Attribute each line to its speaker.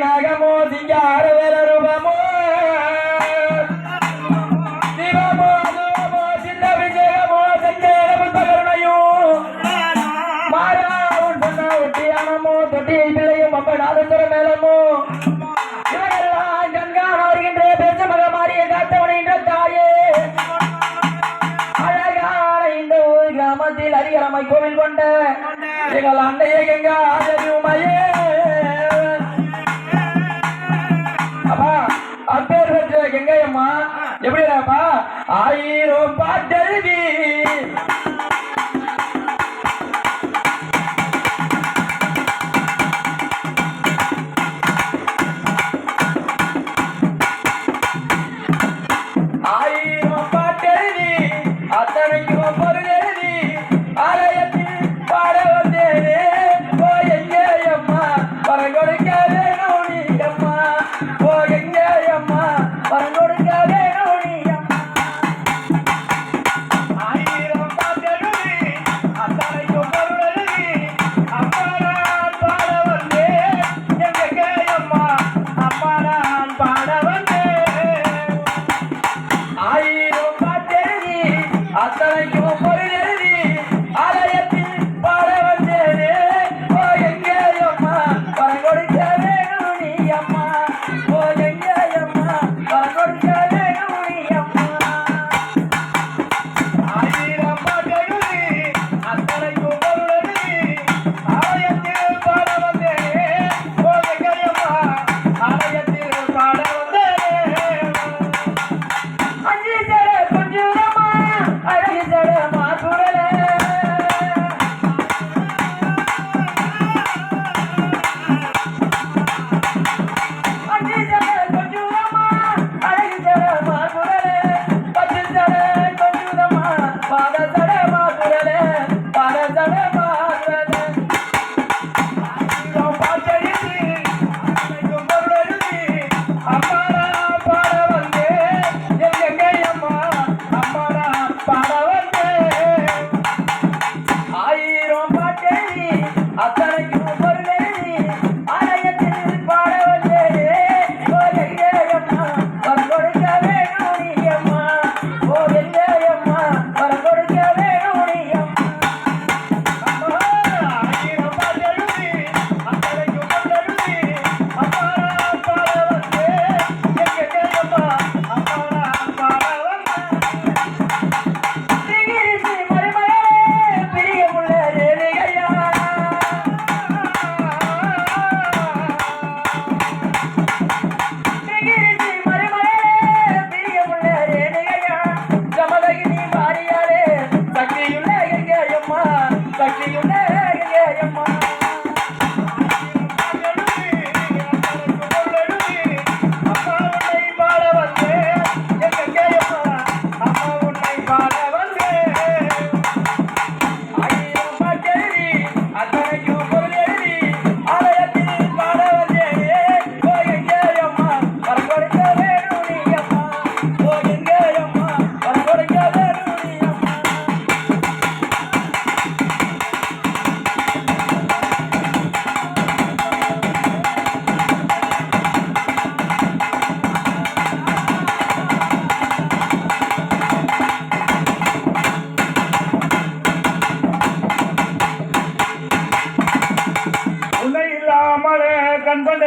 Speaker 1: నగమో దిగార వెరరుమో மேலமோ இவரெல்லாம் கண்காண வருகின்ற பெருச மக மாறிய தாயே அழகான இந்த கிராமத்தில் அதிகாரமாய் கோவில் கொண்ட எங்கள் அன்னையை எங்க ஆதரியும்? ஆயிரம் பாட்டெழுதி அழகு
Speaker 2: করবে கண்கொண்ட